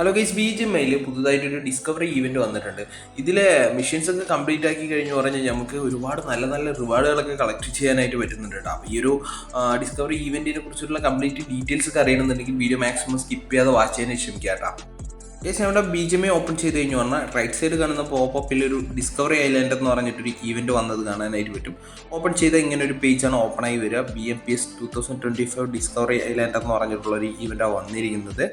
Hello guys B G എമ്മയിൽ പുതുതായിട്ടൊരു discovery event വന്നിട്ടുണ്ട്. ഇതിലെ മിഷൻസ് ഒക്കെ കംപ്ലീറ്റ് ആക്കി കഴിഞ്ഞ് പറഞ്ഞാൽ നമുക്ക് ഒരുപാട് നല്ല നല്ല റിവാർഡുകളൊക്കെ കളക്ട് ചെയ്യാനായിട്ട് പറ്റുന്നുണ്ട് കേട്ടോ. അപ്പോൾ ഈ ഒരു ഡിസ്കവറി ഈവന്റിനെ കുറിച്ചുള്ള കംപ്ലീറ്റ് ഡീറ്റെയിൽസ് ഒക്കെ അറിയണമെന്നുണ്ടെങ്കിൽ വീഡിയോ മാക്സിമം സ്കിപ്പ് ചെയ്യാതെ വാച്ച് ചെയ്യാൻ ശ്രമിക്കുക കേട്ടോ. കേസ് നമ്മുടെ B G M I open ചെയ്ത് കഴിഞ്ഞു പറഞ്ഞാൽ റൈറ്റ് സൈഡ് കാണുന്ന പോപ്പപ്പിൽ ഒരു ഡിസ്കവറി ഐലൻഡ് എന്ന് പറഞ്ഞിട്ടൊരു ഈവന്റ് വന്നത് കാണാനായിട്ട് പറ്റും. ഓപ്പൺ ചെയ്ത ഇങ്ങനെ ഒരു പേജാണ് ഓപ്പൺ ആയി വരിക. B M P S two thousand twenty five discovery island എന്ന് പറഞ്ഞിട്ടുള്ള ഒരു ഈവെന്റാണ് വന്നിരിക്കുന്നത്.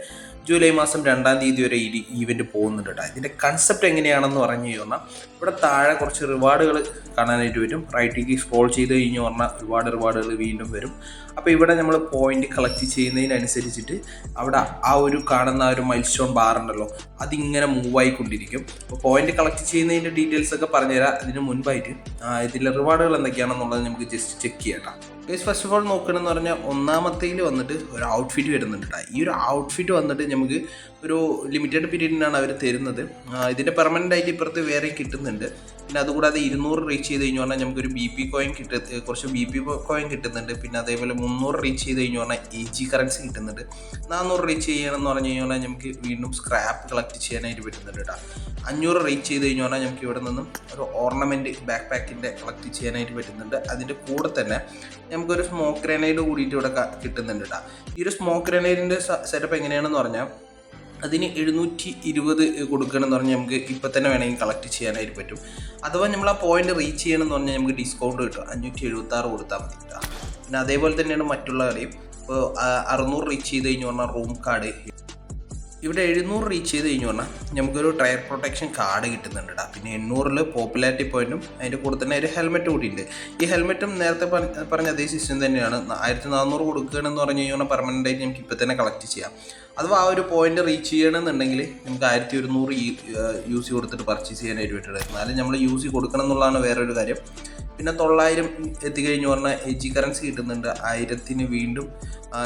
ജൂലൈ മാസം രണ്ടാം തീയതി വരെ ഈ ഈവെന്റ് പോകുന്നുണ്ട് കേട്ടോ. ഇതിന്റെ കൺസെപ്റ്റ് എങ്ങനെയാണെന്ന് പറഞ്ഞു കഴിഞ്ഞാൽ ഇവിടെ താഴെ കുറച്ച് റിവാർഡുകൾ കാണാനായിട്ട് വരും റൈറ്റിലേക്ക് സ്ക്രോൾ ചെയ്ത് കഴിഞ്ഞ് പറഞ്ഞാൽ ഒരുപാട് റിവാർഡുകൾ വീണ്ടും വരും. അപ്പോൾ ഇവിടെ നമ്മൾ പോയിന്റ് കളക്ട് ചെയ്യുന്നതിനനുസരിച്ചിട്ട് അവിടെ ആ ഒരു കാണുന്ന ഒരു മൈൽ സ്റ്റോൺ ബാർ ഉണ്ടല്ലോ അതിങ്ങനെ മൂവ് ആയിക്കൊണ്ടിരിക്കും. അപ്പോൾ പോയിന്റ് കളക്ട് ചെയ്യുന്നതിന്റെ ഡീറ്റെയിൽസ് ഒക്കെ പറഞ്ഞുതരാം. അതിന് മുൻപായിട്ട് ഇതിലെ റിവാർഡുകൾ എന്തൊക്കെയാണെന്നുള്ളത് നമുക്ക് ജസ്റ്റ് ചെക്ക് ചെയ്യാം ഫസ്റ്റ് ഓഫ് ഓൾ നോക്കണമെന്ന് പറഞ്ഞാൽ ഒന്നാമത്തേൽ വന്നിട്ട് ഒരു ഔട്ട്ഫിറ്റ് വരുന്നുണ്ട്. ഈ ഒരു ഔട്ട്ഫിറ്റ് വന്നിട്ട് നമുക്ക് ഒരു ലിമിറ്റഡ് പീരീഡിനാണ് അവർ തരുന്നത്. ഇതിന്റെ പെർമനന്റ് ആയിട്ട് ഇപ്പുറത്ത് വേറെ കിട്ടുന്നുണ്ട്. പിന്നെ അതുകൂടാതെ ഇരുന്നൂറ് റീച്ച് ചെയ്ത് കഴിഞ്ഞു പറഞ്ഞാൽ നമുക്കൊരു ബി പി കോയിൻ കിട്ട കുറച്ച് ബി പി കോയിൻ കിട്ടുന്നുണ്ട്. പിന്നെ അതേപോലെ മുന്നൂറ് റീച്ച് ചെയ്ത് കഴിഞ്ഞു പറഞ്ഞാൽ എ ജി കറൻസി കിട്ടുന്നുണ്ട്. നാനൂറ് റീച്ച് ചെയ്യണമെന്ന് പറഞ്ഞു കഴിഞ്ഞാൽ നമുക്ക് വീണ്ടും സ്ക്രാപ്പ് കളക്ട് ചെയ്യാനായിട്ട് പറ്റുന്നുണ്ട് കേട്ടോ. അഞ്ഞൂറ് റീച്ച് ചെയ്ത് കഴിഞ്ഞു പറഞ്ഞാൽ നമുക്ക് ഇവിടെ നിന്നും ഒരു ഓർണമെന്റ് ബാക്ക് പാക്കിന്റെ കളക്ട് ചെയ്യാനായിട്ട് പറ്റുന്നുണ്ട്. അതിന്റെ കൂടെ തന്നെ നമുക്കൊരു സ്മോക്ക് ഗ്രനൈഡ് കൂടിയിട്ട് ഇവിടെ കിട്ടുന്നുണ്ട് കേട്ടോ. ഈ ഒരു സ്മോക്ക് ഗ്രനൈഡിന്റെ സെറ്റപ്പ് എങ്ങനെയാണെന്ന് പറഞ്ഞാൽ അതിന് എഴുന്നൂറ്റി ഇരുപത് കൊടുക്കണമെന്ന് പറഞ്ഞാൽ നമുക്ക് ഇപ്പം തന്നെ വേണമെങ്കിൽ കളക്ട് ചെയ്യാനായിട്ട് പറ്റും. അഥവാ നമ്മൾ ആ പോയിന്റ് റീച്ച് ചെയ്യണമെന്ന് പറഞ്ഞാൽ നമുക്ക് ഡിസ്കൗണ്ട് കിട്ടും. അഞ്ഞൂറ്റി എഴുപത്തി ആറ് കൊടുത്താൽ മതി പിന്നെ അതേപോലെ തന്നെയാണ് മറ്റുള്ള കളിയും. ഇപ്പോൾ അറുന്നൂറ് റീച്ച് ചെയ്ത് കഴിഞ്ഞ് പറഞ്ഞാൽ റൂം കാർഡ് ഇവിടെ എഴുന്നൂറ് റീച്ച് ചെയ്ത് കഴിഞ്ഞു പറഞ്ഞാൽ നമുക്കൊരു ടയർ പ്രൊട്ടക്ഷൻ കാർഡ് കിട്ടുന്നുണ്ട് കേട്ടോ പിന്നെ എണ്ണൂറിൽ പോപ്പുലാരിറ്റി പോയിന്റും അതിന്റെ കൂടെ തന്നെ ഒരു ഹെൽമെറ്റ് ഉണ്ട്. ഈ ഹെൽമെറ്റും നേരത്തെ പറഞ്ഞ അതേ സിസ്റ്റം തന്നെയാണ്. ആയിരത്തി നാനൂറ് കൊടുക്കുകയാണെന്ന് പറഞ്ഞു കഴിഞ്ഞാൽ പെർമനന്റ് ആയിട്ട് നമുക്ക് ഇപ്പോൾ തന്നെ കളക്ട് ചെയ്യാം. അഥവാ ആ ഒരു പോയിന്റ് റീച്ച് ചെയ്യണമെന്നുണ്ടെങ്കിൽ നമുക്ക് ആയിരത്തി ഒരുന്നൂറ് യൂസ് കൊടുത്തിട്ട് പർച്ചേസ് ചെയ്യാനായിട്ട് പറ്റുള്ളൂ. എന്നാലും നമ്മൾ യൂസ് കൊടുക്കണം എന്നുള്ളതാണ് വേറൊരു കാര്യം. പിന്നെ തൊള്ളായിരം എത്തിക്കഴിഞ്ഞു പറഞ്ഞാൽ എ ജി കറൻസി കിട്ടുന്നുണ്ട്. ആയിരത്തിന് വീണ്ടും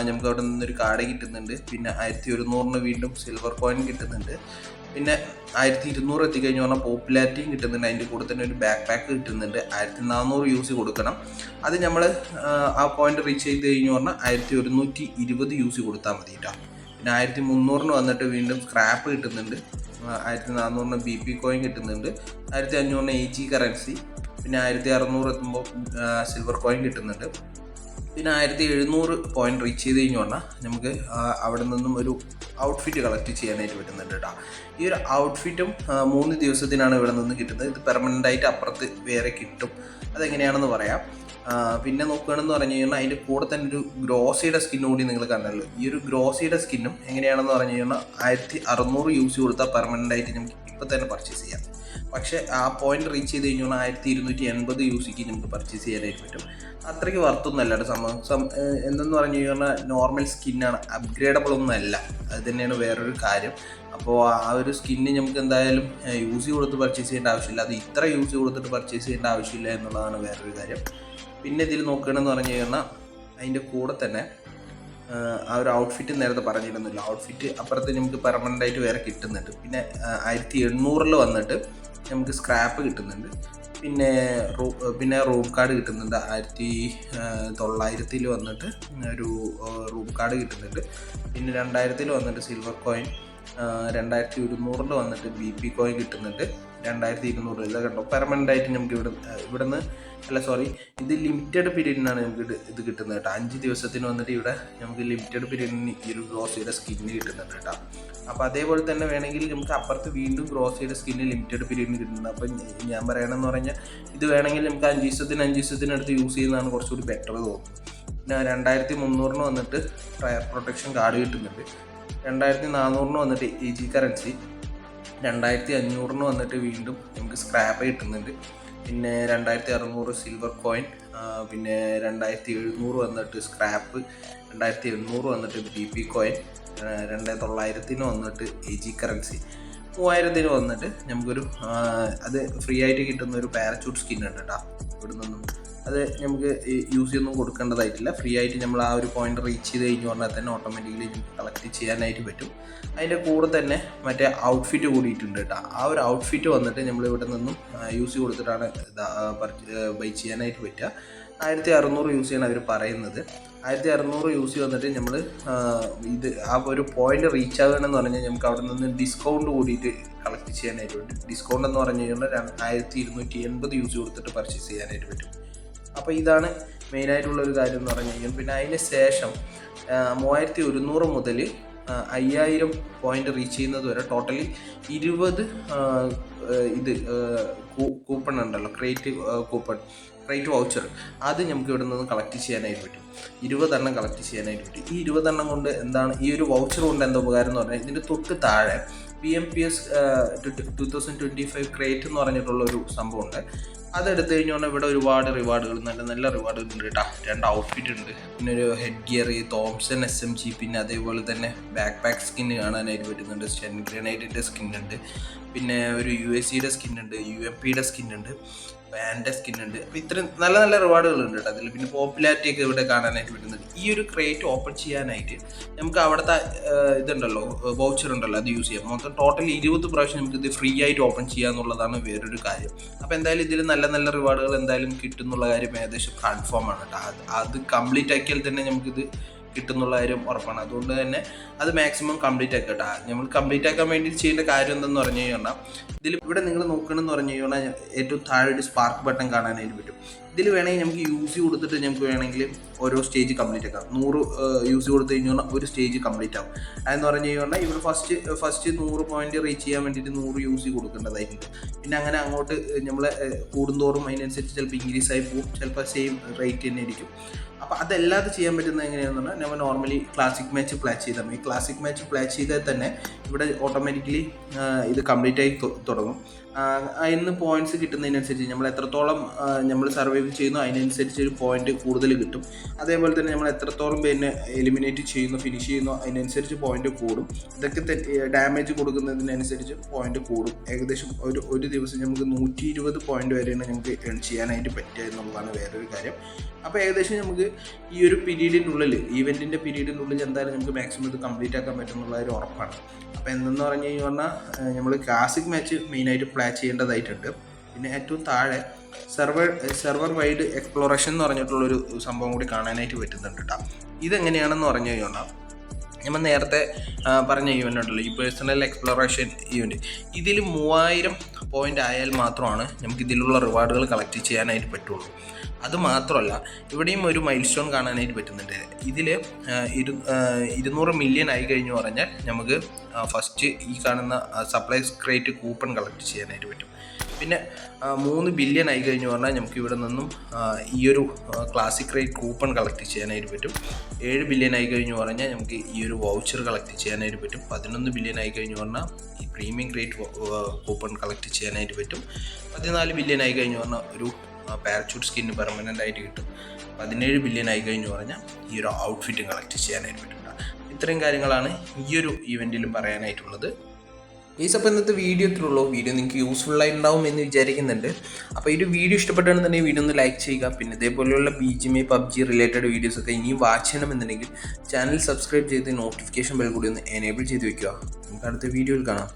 നമുക്ക് അവിടെ നിന്നൊരു കാർഡ് കിട്ടുന്നുണ്ട്. പിന്നെ ആയിരത്തി ഒരുന്നൂറിന് വീണ്ടും സിൽവർ കോയിൻ കിട്ടുന്നുണ്ട്. പിന്നെ ആയിരത്തി ഇരുന്നൂറ് എത്തിക്കഴിഞ്ഞു പറഞ്ഞാൽ പോപ്പുലാരിറ്റിയും കിട്ടുന്നുണ്ട്. അതിന്റെ കൂടെ തന്നെ ഒരു ബാക്ക് പാക്ക് കിട്ടുന്നുണ്ട്. ആയിരത്തി നാനൂറ് യൂസ് കൊടുക്കണം. അത് നമ്മൾ ആ പോയിന്റ് റീച്ച് ചെയ്ത് കഴിഞ്ഞു പറഞ്ഞാൽ ആയിരത്തി ഒരുന്നൂറ്റി ഇരുപത് യൂസ് കൊടുത്താൽ മതി കേട്ടോ പിന്നെ ആയിരത്തി മുന്നൂറിന് വന്നിട്ട് വീണ്ടും സ്ക്രാപ്പ് കിട്ടുന്നുണ്ട്. ആയിരത്തി നാനൂറിന് ബി പി കോയിൻ കിട്ടുന്നുണ്ട്. ആയിരത്തി അഞ്ഞൂറിന് എ ജി കറൻസി പിന്നെ ആയിരത്തി അറുന്നൂറ് എത്തുമ്പോൾ സിൽവർ കോയിൻ കിട്ടുന്നുണ്ട്. പിന്നെ ആയിരത്തി എഴുന്നൂറ് പോയിന്റ് റീച്ച് ചെയ്ത് കഴിഞ്ഞു പറഞ്ഞാൽ നമുക്ക് അവിടെ നിന്നും ഒരു ഔട്ട്ഫിറ്റ് കളക്ട് ചെയ്യാനായിട്ട് പറ്റുന്നുണ്ട് കേട്ടോ. ഈ ഒരു ഔട്ട്ഫിറ്റും മൂന്ന് ദിവസത്തിനാണ് ഇവിടെ നിന്ന് കിട്ടുന്നത്. ഇത് പെർമനന്റ് ആയിട്ട് അപ്പുറത്ത് വേറെ കിട്ടും. അതെങ്ങനെയാണെന്ന് പറയാം. പിന്നെ നോക്കുകയാണെന്ന് പറഞ്ഞു കഴിഞ്ഞാൽ അതിന്റെ കൂടെ തന്നെ ഒരു ഗ്രോസിയുടെ സ്കിൻ കൂടി നിങ്ങൾ കണ്ടല്ലോ. ഈ ഒരു ഗ്രോസിയുടെ സ്കിന്നും എങ്ങനെയാണെന്ന് പറഞ്ഞു കഴിഞ്ഞാൽ ആയിരത്തി അറുന്നൂറ് യൂസ് കൊടുത്താൽ പെർമനന്റ് ആയിട്ട് നമുക്ക് ഇപ്പം തന്നെ പർച്ചേസ് ചെയ്യാം. പക്ഷേ ആ പോയിന്റ് റീച്ച് ചെയ്ത് കഴിഞ്ഞാൽ ആയിരത്തി ഇരുന്നൂറ്റി എൺപത് യു സിക്ക് നമുക്ക് പർച്ചേസ് ചെയ്യാനായിട്ട് പറ്റും. അത്രയ്ക്ക് വർത്തൊന്നും അല്ല കേട്ടോ സംഭവം. എന്തെന്ന് പറഞ്ഞു കഴിഞ്ഞാൽ നോർമൽ സ്കിന്നാണ് അപ്ഗ്രേഡബിൾ ഒന്നും അല്ല. അത് തന്നെയാണ് വേറൊരു കാര്യം. അപ്പോൾ ആ ഒരു സ്കിന്ന് നമുക്ക് എന്തായാലും യൂസ് കൊടുത്ത് പർച്ചേസ് ചെയ്യേണ്ട ആവശ്യമില്ല. അത് ഇത്ര യൂസ് കൊടുത്തിട്ട് പർച്ചേസ് ചെയ്യേണ്ട ആവശ്യമില്ല എന്നുള്ളതാണ് വേറൊരു കാര്യം. പിന്നെ ഇതിൽ നോക്കുകയാണെന്ന് പറഞ്ഞു കഴിഞ്ഞാൽ അതിന്റെ കൂടെ തന്നെ ആ ഒരു ഔട്ട്ഫിറ്റ് നേരത്തെ പറഞ്ഞിരുന്നില്ല. ഔട്ട്ഫിറ്റ് അപ്പുറത്ത് നമുക്ക് പെർമനന്റ് ആയിട്ട് വേറെ കിട്ടുന്നുണ്ട്. പിന്നെ ആയിരത്തി എണ്ണൂറിൽ വന്നിട്ട് നമുക്ക് സ്ക്രാപ്പ് കിട്ടുന്നുണ്ട്. പിന്നെ റൂ പിന്നെ റൂം കാർഡ് കിട്ടുന്നുണ്ട്. ആയിരത്തി തൊള്ളായിരത്തിൽ വന്നിട്ട് ഒരു റൂം കാർഡ് കിട്ടുന്നുണ്ട്. പിന്നെ രണ്ടായിരത്തിൽ വന്നിട്ട് സിൽവർ കോയിൻ രണ്ടായിരത്തി ഒരുന്നൂറിൽ വന്നിട്ട് ബി പി കോയിൻ കിട്ടുന്നുണ്ട്. രണ്ടായിരത്തി ഇരുന്നൂറ്. ഇത് കണ്ടോ? പെർമനന്റ് ആയിട്ട് നമുക്ക് ഇവിടെ ഇവിടെ നിന്ന് അല്ല സോറി ഇത് ലിമിറ്റഡ് പീരീഡിനാണ് നമുക്ക് ഇത് കിട്ടുന്നത് കേട്ടോ. അഞ്ച് ദിവസത്തിന് വന്നിട്ട് ഇവിടെ നമുക്ക് ലിമിറ്റഡ് പീരീഡിന് ഈ ഒരു ഗ്രോസിയുടെ സ്കിന്ന് കിട്ടുന്നുണ്ട് കേട്ടോ. അപ്പോൾ അതേപോലെ തന്നെ വേണമെങ്കിൽ നമുക്ക് അപ്പുറത്ത് വീണ്ടും ഗ്രോസിയുടെ സ്കിന്ന് ലിമിറ്റഡ് പീരീഡിന് കിട്ടുന്നുണ്ട്. അപ്പം ഞാൻ പറയണമെന്ന് പറഞ്ഞാൽ ഇത് വേണമെങ്കിൽ നമുക്ക് അഞ്ച് ദിവസത്തിന് അഞ്ച് ദിവസത്തിനടുത്ത് യൂസ് ചെയ്യുന്നതാണ് കുറച്ചുകൂടി ബെറ്റർ തോന്നുന്നത്. പിന്നെ രണ്ടായിരത്തി മുന്നൂറിന് വന്നിട്ട് ഫയർ പ്രൊട്ടക്ഷൻ കാർഡ് കിട്ടുന്നുണ്ട്. രണ്ടായിരത്തി നാനൂറിന് വന്നിട്ട് ഇ ജി കറൻസി രണ്ടായിരത്തി അഞ്ഞൂറിന് വന്നിട്ട് വീണ്ടും നമുക്ക് സ്ക്രാപ്പ് കിട്ടുന്നുണ്ട്. പിന്നെ രണ്ടായിരത്തി അറുന്നൂറ് സിൽവർ കോയിൻ പിന്നെ രണ്ടായിരത്തി എഴുന്നൂറ് വന്നിട്ട് സ്ക്രാപ്പ് രണ്ടായിരത്തി എണ്ണൂറ് വന്നിട്ട് ബി പി കോയിൻ രണ്ടായിരത്തി തൊള്ളായിരത്തിന് വന്നിട്ട് എ ജി കറൻസി മൂവായിരത്തിന് വന്നിട്ട് നമുക്കൊരു അത് ഫ്രീ ആയിട്ട് കിട്ടുന്ന ഒരു പാരച്യൂട്ട് സ്കിൻ ഉണ്ട് കേട്ടോ ഇവിടെ നിന്നും അത് നമുക്ക് യൂസ് ചെയ്യൊന്നും കൊടുക്കേണ്ടതായിട്ടില്ല. ഫ്രീ ആയിട്ട് നമ്മൾ ആ ഒരു പോയിന്റ് റീച്ച് ചെയ്ത് കഴിഞ്ഞ് പറഞ്ഞാൽ തന്നെ ഓട്ടോമാറ്റിക്കലി കളക്ട് ചെയ്യാനായിട്ട് പറ്റും. അതിന്റെ കൂടെ തന്നെ മറ്റേ ഔട്ട്ഫിറ്റ് കൂടിയിട്ടുണ്ട് കേട്ടോ. ആ ഒരു ഔട്ട്ഫിറ്റ് വന്നിട്ട് നമ്മൾ ഇവിടെ നിന്നും യൂസ് ചെയ്ത് കൊടുത്തിട്ടാണ് ബൈ ചെയ്യാനായിട്ട് പറ്റുക. ആയിരത്തി അറുന്നൂറ് യൂസ് ചെയ്യാൻ അവർ പറയുന്നത്. ആയിരത്തി അറുന്നൂറ് യൂസ് വന്നിട്ട് നമ്മൾ ഇത് ആ ഒരു പോയിന്റ് റീച്ച് ആകണമെന്ന് പറഞ്ഞാൽ നമുക്ക് അവിടെ നിന്ന് ഡിസ്കൗണ്ട് കൂടിയിട്ട് കളക്ട് ചെയ്യാനായിട്ട് പറ്റും. ഡിസ്കൗണ്ട് എന്ന് പറഞ്ഞു കഴിഞ്ഞാൽ ആയിരത്തി ഇരുന്നൂറ്റി എൺപത് യൂസ് കൊടുത്തിട്ട് പർച്ചേസ് ചെയ്യാനായിട്ട് പറ്റും. അപ്പോൾ ഇതാണ് മെയിനായിട്ടുള്ള ഒരു കാര്യം എന്ന് പറഞ്ഞു കഴിഞ്ഞാൽ പിന്നെ അതിന് ശേഷം മൂവായിരത്തി ഒരുന്നൂറ് മുതൽ അയ്യായിരം പോയിന്റ് റീച്ച് ചെയ്യുന്നത് വരെ ടോട്ടലി ഇരുപത് ഇത് കൂപ്പൺ ഉണ്ടല്ലോ ക്രിയേറ്റീവ് കൂപ്പൺ ക്രേറ്റ് വൗച്ചർ അത് നമുക്ക് ഇവിടെ നിന്ന് കളക്ട് ചെയ്യാനായിട്ട് പറ്റും. ഇരുപതെണ്ണം കളക്ട് ചെയ്യാനായിട്ട് പറ്റും. ഈ ഇരുപതെണ്ണം കൊണ്ട് എന്താണ് ഈ ഒരു വൗച്ചർ കൊണ്ട് എന്താ ഉപകാരം എന്ന് പറഞ്ഞാൽ ഇതിന്റെ തൊട്ട് താഴെ P M P S two thousand twenty five crate എന്ന് പറഞ്ഞിട്ടുള്ള ഒരു സംഭവമുണ്ട്. അതെടുത്ത് കഴിഞ്ഞാൽ ഇവിടെ ഒരുപാട് റിവാർഡുകൾ നല്ല നല്ല റിവാർഡുകൾ ഉണ്ട് കേട്ടോ രണ്ട് ഔട്ട്ഫിറ്റ് ഉണ്ട്. പിന്നെ ഒരു head gear Thompson S M G പിന്നെ അതേപോലെ തന്നെ ബാക്ക് പാക്ക് സ്കിൻ കാണാനായിട്ട് പറ്റുന്നുണ്ട്. സ്റ്റെൻ ഗ്രനൈറ്റിന്റെ സ്കിൻ ഉണ്ട്. പിന്നെ ഒരു യു എസ് സിയുടെ സ്കിൻ ഉണ്ട് യു എം പിയുടെ സ്കിൻ ഉണ്ട്. ബാൻഡ് സ്കിൻ ഉണ്ട്. അപ്പോൾ ഇത്രയും നല്ല നല്ല റിവാർഡുകൾ ഉണ്ട് കേട്ടോ. അതിൽ പിന്നെ പോപ്പുലാരിറ്റി ഒക്കെ ഇവിടെ കാണാനായിട്ട് പറ്റുന്നുണ്ട്. ഈ ഒരു ക്രേറ്റ് ഓപ്പൺ ചെയ്യാനായിട്ട് നമുക്ക് അവിടുത്തെ ഇതുണ്ടല്ലോ വൗച്ചർ ഉണ്ടല്ലോ അത് യൂസ് ചെയ്യാം. മൊത്തം ടോട്ടൽ ഇരുപത് പ്രാവശ്യം നമുക്ക് ഇത് ഫ്രീ ആയിട്ട് ഓപ്പൺ ചെയ്യാന്നുള്ളതാണ് വേറൊരു കാര്യം. അപ്പോൾ എന്തായാലും ഇതിൽ നല്ല നല്ല റിവാർഡുകൾ എന്തായാലും കിട്ടും എന്നുള്ള കാര്യം ഏകദേശം കൺഫേം ആണ് കേട്ടോ. അത് കംപ്ലീറ്റ് ആക്കിയാൽ തന്നെ നമുക്കിത് കിട്ടുന്നുള്ള കാര്യം ഉറപ്പാണ്. അതുകൊണ്ട് തന്നെ അത് മാക്സിമം കംപ്ലീറ്റ് ആക്കട്ടെ നമ്മൾ കംപ്ലീറ്റ് ആക്കാൻ വേണ്ടി ചെയ്യേണ്ട കാര്യം എന്തെന്ന് പറഞ്ഞു കഴിഞ്ഞാൽ ഇതിൽ ഇവിടെ നിങ്ങൾ നോക്കണമെന്ന് പറഞ്ഞു കഴിഞ്ഞാൽ ഏറ്റവും താഴെ ഒരു സ്പാർക്ക് ബട്ടൺ കാണാനായിട്ട് പറ്റും. ഇതിൽ വേണമെങ്കിൽ നമുക്ക് യൂസ് കൊടുത്തിട്ട് നമുക്ക് വേണമെങ്കിൽ ഓരോ സ്റ്റേജ് കംപ്ലീറ്റ് ആക്കാം. നൂറ് യൂസ് കൊടുത്തു കഴിഞ്ഞാൽ ഒരു സ്റ്റേജ് കംപ്ലീറ്റ് ആകും അതെന്ന് പറഞ്ഞു കഴിഞ്ഞാൽ ഇവിടെ ഫസ്റ്റ് ഫസ്റ്റ് നൂറ് പോയിന്റ് റീച്ച് ചെയ്യാൻ വേണ്ടിയിട്ട് നൂറ് യൂസ് കൊടുക്കേണ്ടതായിരിക്കും പിന്നെ അങ്ങനെ അങ്ങോട്ട് നമ്മൾ കൂടുന്തോറും അതിനനുസരിച്ച് ചിലപ്പോൾ ഇൻക്രീസ് ആയി പോകും ചിലപ്പോൾ സെയിം റേറ്റ് തന്നെ ആയിരിക്കും. അപ്പോൾ അതല്ലാതെ ചെയ്യാൻ പറ്റുന്നത് എങ്ങനെയാണെന്ന് പറഞ്ഞാൽ നമ്മൾ നോർമലി ക്ലാസിക് മാച്ച് പ്ലേ ചെയ്താൽ മതി. ക്ലാസിക് മാച്ച് പ്ലേ ചെയ്താൽ തന്നെ ഇവിടെ ഓട്ടോമാറ്റിക്കലി ഇത് കംപ്ലീറ്റ് ആയി തുടങ്ങും. അതിന് പോയിന്റ്സ് കിട്ടുന്നതിനനുസരിച്ച് നമ്മൾ എത്രത്തോളം നമ്മൾ സർവൈവ് ചെയ്യുന്നു അതിനനുസരിച്ച് ഒരു പോയിന്റ് കൂടുതൽ കിട്ടും. അതേപോലെ തന്നെ നമ്മൾ എത്രത്തോളം പിന്നെ എലിമിനേറ്റ് ചെയ്യുന്നു ഫിനിഷ് ചെയ്യുന്നു അതിനനുസരിച്ച് പോയിന്റ് കൂടും. ഇതൊക്കെ ഡാമേജ് കൊടുക്കുന്നതിനനുസരിച്ച് പോയിന്റ് കൂടും. ഏകദേശം ഒരു ഒരു ദിവസം നമുക്ക് നൂറ്റി ഇരുപത് പോയിന്റ് വരെയാണ് നമുക്ക് ഏൺ ചെയ്യാനായിട്ട് പറ്റുക എന്നുള്ളതാണ് വേറൊരു കാര്യം. അപ്പോൾ ഏകദേശം നമുക്ക് ഈ ഒരു പീരീഡിനുള്ളിൽ ഈവെന്റിന്റെ പീരീഡിനുള്ളിൽ എന്തായാലും നമുക്ക് മാക്സിമം ഇത് കംപ്ലീറ്റ് ആക്കാൻ പറ്റും എന്നുള്ള ഒരു ഉറപ്പാണ്. അപ്പോൾ എന്തെന്ന് പറഞ്ഞു കഴിഞ്ഞാൽ നമ്മൾ ക്ലാസിക് മാച്ച് മെയിനായിട്ട് പ്ലേ ചെയ്യേണ്ടതായിട്ടുണ്ട്. പിന്നെ ഏറ്റവും താഴെ സെർവർ സെർവർ വൈഡ് എക്സ്പ്ലോറേഷൻ എന്ന് പറഞ്ഞിട്ടുള്ളൊരു സംഭവം കൂടി കാണാനായിട്ട് പറ്റുന്നുണ്ട് കേട്ടോ ഇതെങ്ങനെയാണെന്ന് പറഞ്ഞു കഴിഞ്ഞാൽ നമ്മൾ നേരത്തെ പറഞ്ഞ ഈവന്റ് ഉണ്ടല്ലോ ഈ പേഴ്സണൽ എക്സ്പ്ലോറേഷൻ ഈവന്റ് ഇതിൽ മൂവായിരം പോയിന്റ് ആയാൽ മാത്രമാണ് നമുക്ക് ഇതിലുള്ള റിവാർഡുകൾ കളക്ട് ചെയ്യാനായിട്ട് പറ്റുള്ളൂ. അത് മാത്രമല്ല ഇവിടെയും ഒരു മൈൽ സ്റ്റോൺ കാണാനായിട്ട് പറ്റുന്നുണ്ട്. ഇതിൽ ഇരു ഇരുന്നൂറ് മില്യൺ ആയി കഴിഞ്ഞു പറഞ്ഞാൽ നമുക്ക് ഫസ്റ്റ് ഈ കാണുന്ന സപ്ലൈസ് ക്രേറ്റ് കൂപ്പൺ കളക്ട് ചെയ്യാനായിട്ട് പറ്റും. പിന്നെ മൂന്ന് ബില്യൺ ആയി കഴിഞ്ഞു പറഞ്ഞാൽ നമുക്ക് ഇവിടെ നിന്നും ഈ ഒരു ക്ലാസിക് റേറ്റ് കൂപ്പൺ കളക്ട് ചെയ്യാനായിട്ട് പറ്റും. ഏഴ് ബില്യൺ ആയി കഴിഞ്ഞു പറഞ്ഞാൽ നമുക്ക് ഈ ഒരു വൗച്ചർ കളക്ട് ചെയ്യാനായിട്ട് പറ്റും. പതിനൊന്ന് ബില്യൺ ആയി കഴിഞ്ഞു പറഞ്ഞാൽ ഈ പ്രീമിയം റേറ്റ് കൂപ്പൺ കളക്ട് ചെയ്യാനായിട്ട് പറ്റും. പതിനാല് ബില്യൺ ആയി കഴിഞ്ഞു പറഞ്ഞാൽ ഒരു പാരച്യൂട്ട് സ്കിന്ന് പെർമനന്റ് ആയിട്ട് കിട്ടും. പതിനേഴ് ബില്യൺ ആയി കഴിഞ്ഞു പറഞ്ഞാൽ ഈ ഒരു ഔട്ട്ഫിറ്റ് കളക്ട് ചെയ്യാനായിട്ട് പറ്റും ഇത്രയും കാര്യങ്ങളാണ് ഈ ഒരു ഇവന്റിലും പറയാനായിട്ടുള്ളത്. ഈസ് അപ്പോൾ ഇന്നത്തെ വീഡിയോ ഇത്രയുള്ളൂ വീഡിയോ നിങ്ങൾക്ക് യൂസ്ഫുൾ ആയി ഉണ്ടാവും എന്ന് വിചാരിക്കുന്നുണ്ട്. അപ്പോൾ ഈ ഒരു വീഡിയോ ഇഷ്ടപ്പെട്ടാണെന്നുണ്ടെങ്കിൽ വീഡിയോ ഒന്ന് ലൈക്ക് ചെയ്യുക. പിന്നെ ഇതേപോലെയുള്ള B G M PUBG related videos ഒക്കെ ഇനിയും വാച്ച് ചെയ്യണമെന്നുണ്ടെങ്കിൽ ചാനൽ സബ്സ്ക്രൈബ് ചെയ്ത് നോട്ടിഫിക്കേഷൻ ബെൽ കൂടി ഒന്ന് എനേബിൾ ചെയ്ത് വെക്കുക. നമുക്ക് അടുത്ത വീഡിയോയിൽ കാണാം.